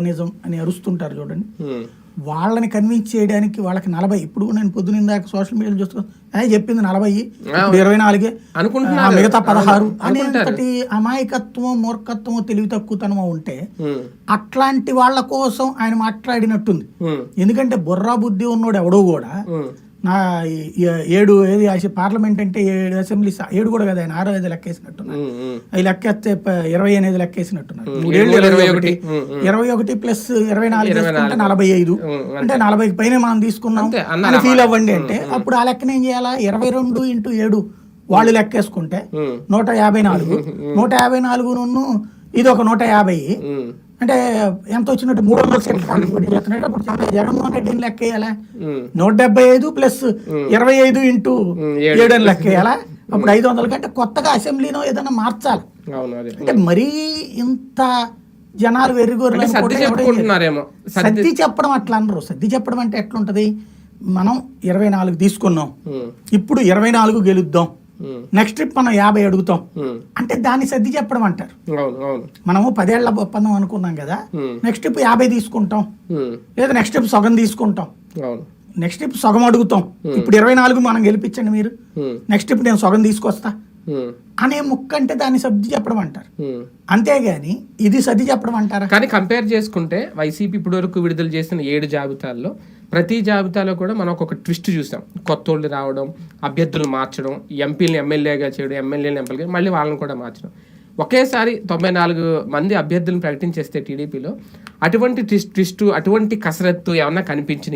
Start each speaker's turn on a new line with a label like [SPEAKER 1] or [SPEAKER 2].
[SPEAKER 1] నిజం అని అరుస్తుంటారు చూడండి. వాళ్ళని కన్విన్స్ చేయడానికి వాళ్ళకి నలభై. ఇప్పుడు నేను పొద్దున దాకా సోషల్ మీడియాలో చూస్తున్నా చెప్పింది నలభై? ఇరవై నాలుగే. మిగతా పదహారు. అనేంతటి అమాయకత్వం మూర్ఖత్వం తెలివి తక్కువతనం ఉంటే అట్లాంటి వాళ్ళ కోసం ఆయన మాట్లాడినట్టుంది. ఎందుకంటే బుర్రా బుద్ధి ఉన్నోడు ఎవడో కూడా నా ఏడు ఏది పార్లమెంట్ అంటే ఏడు అసెంబ్లీ ఏడు కూడా కదా ఆయన ఆరో ఐదు లెక్కేసినట్టున్నారు. అవి లెక్కేస్తే ఇరవై అనేది లెక్కేసినట్టున్నారు.
[SPEAKER 2] ఇరవై ఒకటి.
[SPEAKER 1] ఇరవై ఒకటి ప్లస్ ఇరవై నాలుగు
[SPEAKER 2] నాలుగు.
[SPEAKER 1] నలభై ఐదు. అంటే నలభైకి పైన మనం తీసుకున్నాం అని ఫీల్. అవ్వండి అంటే అప్పుడు ఆ లెక్కన ఏం చేయాలా? ఇరవై రెండు ఇంటూ ఏడు వాళ్ళు లెక్కేసుకుంటే నూట యాభై నాలుగు. నూట యాభై నాలుగు ఇది ఒక నూట యాభై. అంటే ఎంత వచ్చినట్టు మూడు వందల సీట్లు చేస్తున్నట్టు అప్పుడు చాలా జగన్మోహన్ రెడ్డిని లెక్కేయాలా?
[SPEAKER 2] ఉమ్.
[SPEAKER 1] నూట డెబ్బై ఐదు ప్లస్ ఇరవై ఐదు ఇంటూ
[SPEAKER 2] ఏడు.
[SPEAKER 1] అని లెక్కేయాలా? అప్పుడు ఐదు వందల కంటే కొత్తగా అసెంబ్లీనో ఏదైనా మార్చాలి. అంటే మరీ ఇంత జనాలు వెర్రిగోరు
[SPEAKER 2] సర్ది
[SPEAKER 1] చెప్పడం అట్లా అనరు. సర్ది చెప్పడం అంటే ఎట్లుంటది? మనం ఇరవై నాలుగు తీసుకున్నాం. ఇప్పుడు ఇరవై నాలుగు గెలుద్దాం. నెక్స్ట్ ట్రిప్ మనం యాభై అడుగుతాం.
[SPEAKER 2] ఉమ్,
[SPEAKER 1] అంటే దాన్ని సర్ది చెప్పడం అంటారు. మనము పదేళ్ళ ఒప్పందం అనుకున్నాం కదా. నెక్స్ట్ ట్రిప్ యాభై తీసుకుంటాం. లేదా నెక్స్ట్ ట్రిప్ సగం తీసుకుంటాం. నెక్స్ట్ ట్రిప్ సగం అడుగుతాం. ఇప్పుడు ఇరవై నాలుగు మనం గెలిపించండి మీరు. నెక్స్ట్ ట్రిప్ నేను సగం తీసుకొస్తా. అనే ముక్క అంటే దాన్ని సర్ది చెప్పడం అంటారు. అంతేగాని ఇది సర్ది చెప్పడం అంటారా?
[SPEAKER 2] కానీ కంపేర్ చేసుకుంటే వైసీపీ ఇప్పటి వరకు విడుదల చేసిన ఏడు జాబితాల్లో ప్రతి జాబితాలో కూడా మనం ఒక ట్విస్ట్ చూసాం. కొత్త వాళ్ళు రావడం అభ్యర్థులు మార్చడం ఎంపీలను ఎమ్మెల్యేగా చేయడం ఎమ్మెల్యేలను ఎంపీలుగా మళ్ళీ వాళ్ళని కూడా మార్చడం. ఒకేసారి తొంభై నాలుగు మంది అభ్యర్థులను ప్రకటించేస్తే టీడీపీలో అటువంటి ట్విస్ట్ ట్విస్ట్ అటువంటి కసరత్తు ఏమన్నా కనిపించిన